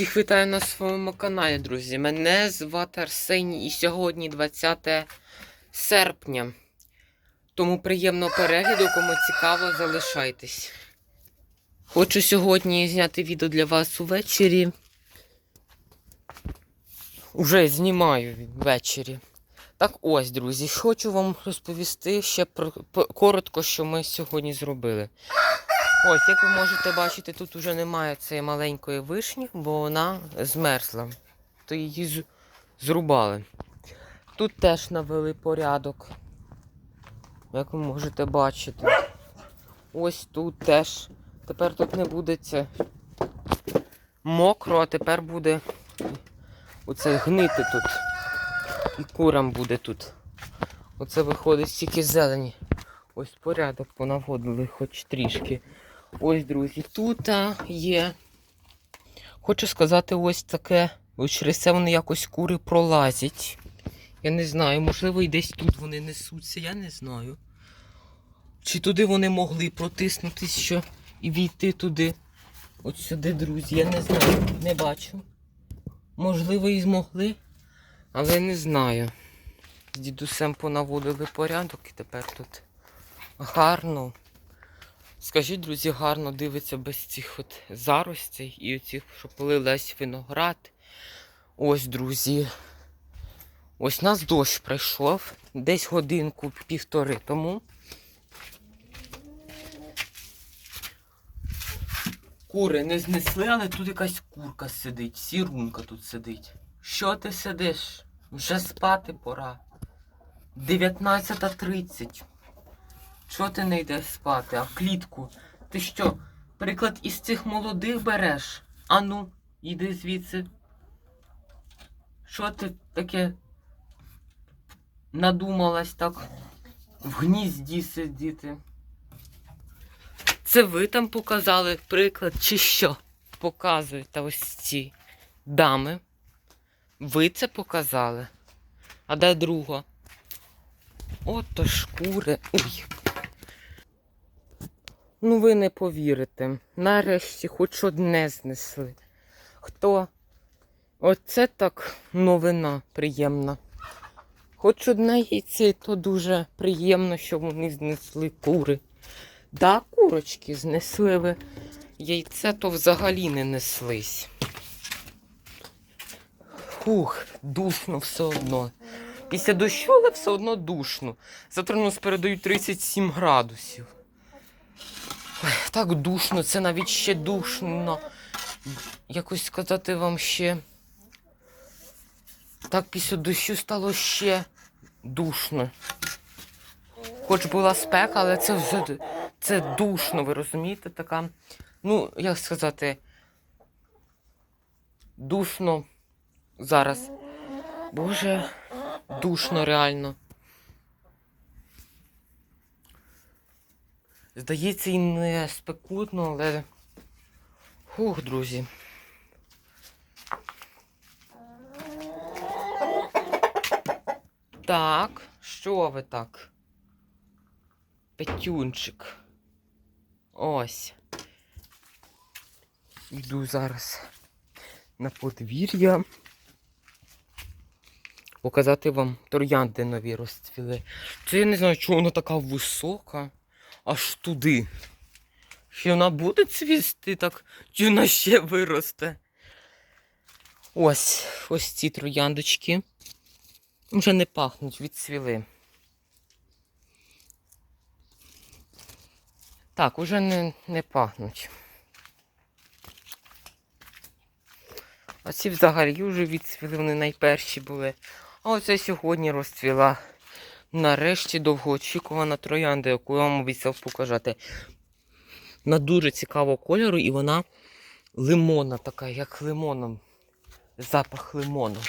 Всіх вітаю на своєму каналі, друзі. Мене звати Арсеній і сьогодні 20 серпня. Тому приємного перегляду, кому цікаво, залишайтесь. Хочу сьогодні зняти відео для вас увечері. Уже знімаю ввечері. Так ось, друзі, хочу вам розповісти ще про коротко, що ми сьогодні зробили. Ось, як ви можете бачити, тут вже немає цієї маленької вишні, бо вона змерзла. То її зрубали. Тут теж навели порядок. Як ви можете бачити. Ось тут теж. Тепер тут не буде це мокро, а тепер буде оце гнити тут. І курам буде тут. Оце виходить стільки зелені. Ось порядок понаводили хоч трішки. Ось, друзі, тут є. Хочу сказати ось таке. Ось через це вони якось кури пролазять. Я не знаю, можливо, і десь тут вони несуться, я не знаю. Чи туди вони могли протиснутись що і війти туди. От сюди, друзі, я не знаю, не бачу. Можливо, і змогли, але не знаю. З дідусем понаводили порядок і тепер тут гарно. Скажіть, друзі, гарно дивиться без цих от заростей і оцих, що полилась виноград. Ось, друзі. Ось нас дощ прийшов десь годинку півтори тому. Кури не знесли, але тут якась курка сидить, сірунка тут сидить. Що ти сидиш? Вже спати пора. 19.30. Чого ти не йдеш спати, а в клітку? Ти що, приклад із цих молодих береш? Ану, іди звідси. Що ти таке надумалась так в гнізді сидіти? Це ви там показали приклад, чи що? Показуєте ось ці дами. Ви це показали? А де друга? Ото шкури. Ой. Ну, ви не повірите. Нарешті хоч одне знесли. Хто? Оце так новина приємна. Хоч одне яйце, то дуже приємно, що вони знесли кури. Да, курочки знесли ви. Яйце то взагалі не неслись. Фух, душно все одно. Після дощу, але все одно душно. Завтра нас передають 37 градусів. Ой, так душно, це навіть ще душно. Якось сказати вам ще. Так після дощу стало ще душно. Хоч була спека, але це вже це душно, ви розумієте? Така. Ну, як сказати, душно зараз. Боже, душно реально. Здається, і не спекутно, але. Хух, друзі. Так, що ви так? Петюнчик. Ось. Йду зараз на подвір'я. Показати вам троянди нові розцвіли. Це я не знаю, чому вона така висока. Аж туди. Чи вона буде цвісти так, чи вона ще виросте? Ось, ось ці трояндочки. Вже не пахнуть, відцвіли. Так, уже не, не пахнуть. А ці взагалі вже відцвіли, вони найперші були. А оце сьогодні розцвіла. Нарешті довгоочікувана троянда, яку я вам обіцяв показати. Вона дуже цікавого кольору і вона лимонна така, як лимоном. Запах лимону.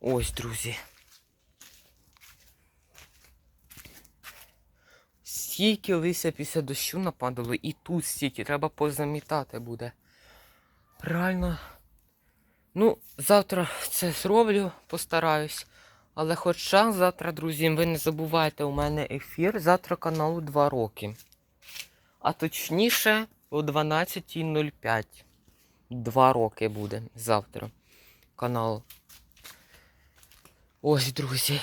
Ось, друзі. Стільки лися після дощу нападало, і тут стільки, треба позамітати буде. Реально. Ну, завтра це зроблю, постараюсь. Але хоча завтра, друзі, ви не забувайте, у мене ефір завтра каналу 2 роки. А точніше, о 12.05. два роки буде завтра канал. Ось, друзі.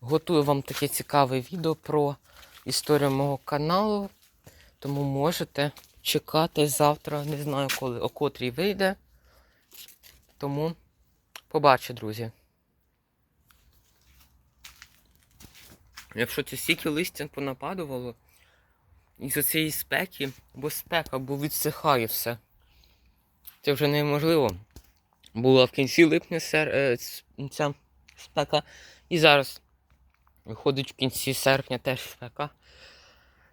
Готую вам таке цікаве відео про історію мого каналу. Тому можете чекати завтра, не знаю коли, о котрій вийде. Тому побачу, друзі. Якщо це стільки листя понападувало, із цієї спеки, бо спека, бо відсихає все. Це вже неможливо. Була в кінці липня сер... е, ця спека. І зараз виходить в кінці серпня теж спека.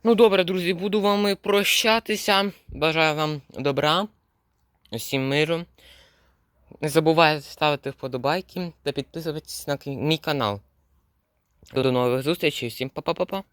Ну добре, друзі, буду вами прощатися. Бажаю вам добра, усім миру. Не забувайте ставити вподобайки та підписуватись на мій канал. До нових зустрічей, всім па-па-па-па.